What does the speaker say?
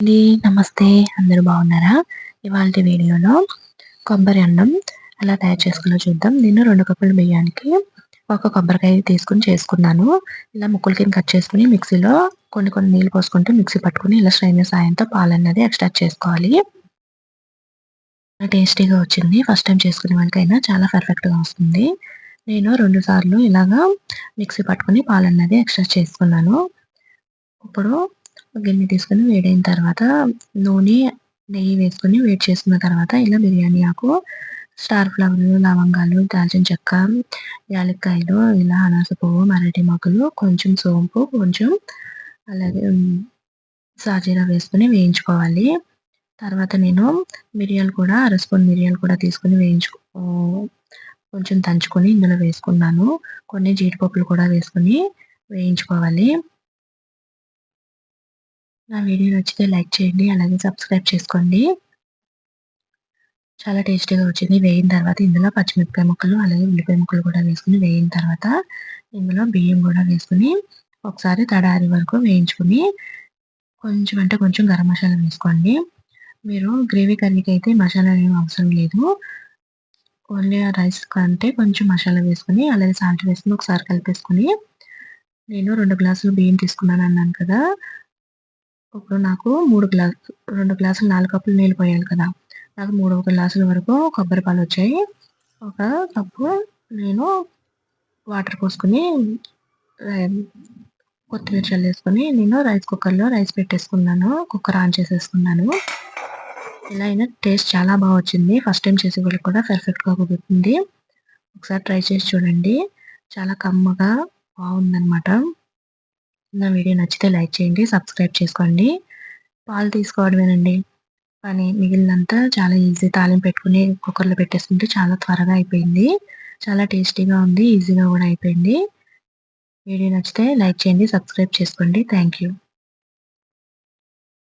అండి నమస్తే. అందరూ బాగున్నారా? ఇవాళ వీడియోలో కొబ్బరి అన్నం ఎలా తయారు చేసుకోవాలో చూద్దాం. నేను రెండు కప్పుల బియ్యానికి ఒక కొబ్బరికాయ తీసుకుని చేసుకున్నాను. ఇలా ముక్కల కింద కట్ చేసుకుని మిక్సీలో కొన్ని కొన్ని నీళ్ళు పోసుకుంటే మిక్సీ పట్టుకుని ఇలా స్ట్రైనర్ సాయంతో పాలు అన్నది ఎక్స్ట్రాక్ట్ చేసుకోవాలి. టేస్టీగా వచ్చింది. ఫస్ట్ టైం చేసుకునే వాళ్ళకైనా చాలా పర్ఫెక్ట్గా వస్తుంది. నేను రెండు సార్లు ఇలాగా మిక్సీ పట్టుకుని పాలు అన్నది ఎక్స్ట్రాక్ట్ చేసుకున్నాను. ఇప్పుడు గిన్నె తీసుకొని వేడైన తర్వాత నూనె నెయ్యి వేసుకొని వేడి చేసుకున్న తర్వాత ఇలా బిర్యానీ ఆకు స్టార్ ఫ్లవర్లు లవంగాలు దాల్చిన చెక్క యాలక్కాయలు ఇలా అనాస పువ్వు మరటి మొక్కలు కొంచెం సోంపు కొంచెం అలాగే సాజీరా వేసుకొని వేయించుకోవాలి. తర్వాత నేను మిరియాలు కూడా అర స్పూన్ మిరియాలు కూడా తీసుకొని వేయించు కొంచెం దంచుకొని ఇందులో వేసుకున్నాను. కొన్ని జీడిపప్పులు కూడా వేసుకొని వేయించుకోవాలి. నా వీడియో నచ్చితే లైక్ చేయండి అలాగే సబ్స్క్రైబ్ చేసుకోండి. చాలా టేస్టీగా వచ్చింది. వేయిన తర్వాత ఇందులో పచ్చిమిరపకాయ ముక్కలు అలాగే ఉల్లిపాయ ముక్కలు కూడా వేసుకుని వేయిన తర్వాత ఇందులో బియ్యం కూడా వేసుకుని ఒకసారి తడారి వరకు వేయించుకుని కొంచెం అంటే కొంచెం గరం మసాలా వేసుకోండి. మీరు గ్రేవీ కర్రీకి అయితే మసాలా ఏమి అవసరం లేదు. ఓన్లీ రైస్ కంటే కొంచెం మసాలా వేసుకుని అలాగే సాల్ట్ వేసుకుని ఒకసారి కలిపేసుకుని నేను రెండు గ్లాసులు బియ్యం తీసుకున్నాను అన్నాను కదా ఇప్పుడు నాకు మూడు గ్లాస్ రెండు గ్లాసులు నాలుగు కప్పులు నీళ్ళు పోయాలి కదా. నాకు మూడు గ్లాసుల వరకు కొబ్బరి పాలు వచ్చాయి. ఒక కప్పు నేను వాటర్ పోసుకొని కొత్తిమీర చల్లేసుకొని నేను రైస్ కుక్కర్లో రైస్ పెట్టేసుకున్నాను. కుక్కర్ ఆన్ చేసేసుకున్నాను. ఇలా అయినా టేస్ట్ చాలా బాగా వచ్చింది. ఫస్ట్ టైం చేసే వాళ్ళకి కూడా పర్ఫెక్ట్గా కుదురుతుంది. ఒకసారి ట్రై చేసి చూడండి. చాలా కమ్మగా బాగుందన్నమాట. నా వీడియో నచ్చితే లైక్ చేయండి సబ్స్క్రైబ్ చేసుకోండి. పాలు తీసుకోవడమేనండి. పని మిగిలినంతా చాలా ఈజీ తాలింపు పెట్టుకుని కుక్కర్లో పెట్టేసుకుంటే చాలా త్వరగా అయిపోయింది. చాలా టేస్టీగా ఉంది ఈజీగా కూడా అయిపోయింది. వీడియో నచ్చితే లైక్ చేయండి సబ్స్క్రైబ్ చేసుకోండి. Thank you.